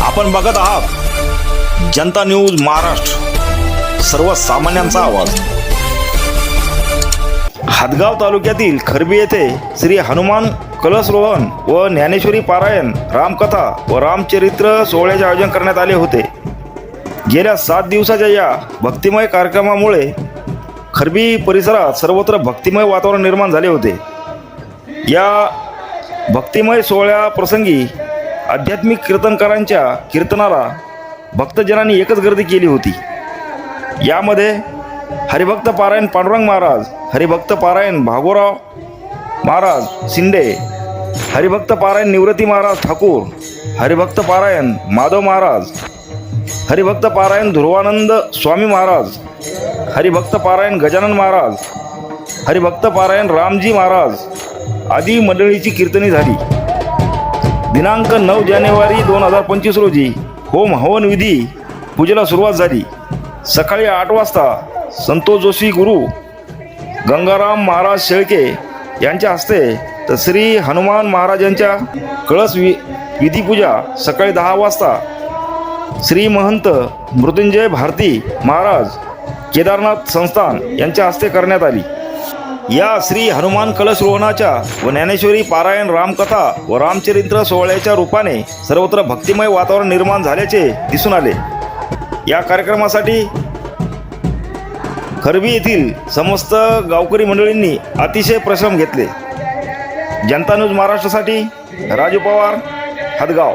आपण बघत आहात जनता न्यूज महाराष्ट्र. सर्वसामान्यांचा आवाज. हादगाव तालुक्यातील खरबी येथे श्री हनुमान कलशरोहण व ज्ञानेश्वरी पारायण रामकथा व रामचरित्र सोहळ्याचे आयोजन करण्यात आले होते. गेल्या सात दिवसाच्या या भक्तिमय कार्यक्रमामुळे खरबी परिसरात सर्वत्र भक्तिमय वातावरण निर्माण झाले होते. या भक्तिमय सोहळ्याप्रसंगी आध्यात्मिक कीर्तनकारांच्या कीर्तनाला भक्तजनांनी एकच गर्दी केली होती. यामध्ये हरिभक्त पारायण पांडुरंग महाराज हरिभक्त पारायण भागोराव महाराज शिंदे हरिभक्त पारायण निवृत्ती महाराज ठाकूर हरिभक्त पारायण माधव महाराज हरिभक्त पारायण ध्रुवानंद स्वामी महाराज हरिभक्त पारायण गजानन महाराज हरिभक्त पारायण रामजी महाराज आदी मंडळीची कीर्तनी झाली. दिनांक नऊ जानेवारी दोन हजार पंचवीस रोजी होम हवन विधी पूजेला सुरुवात झाली. सकाळी आठ वाजता संतोष जोशी गुरु गंगाराम महाराज शेळके यांच्या हस्ते तर श्री हनुमान महाराज यांच्या कळस वि विधीपूजा सकाळी दहा वाजता श्री महंत मृत्युंजय भारती महाराज केदारनाथ संस्थान यांच्या हस्ते करण्यात आली. या श्री हनुमान कलश रोहणाच्या व ज्ञानेश्वरी पारायण रामकथा व रामचरित्र सोहळ्याच्या रूपाने सर्वत्र भक्तिमय वातावरण निर्माण झाल्याचे दिसून आले. या कार्यक्रमासाठी खरबी येथील समस्त गावकरी मंडळींनी अतिशय परिश्रम घेतले. जनता न्यूज महाराष्ट्रासाठी राजू पवार हदगाव.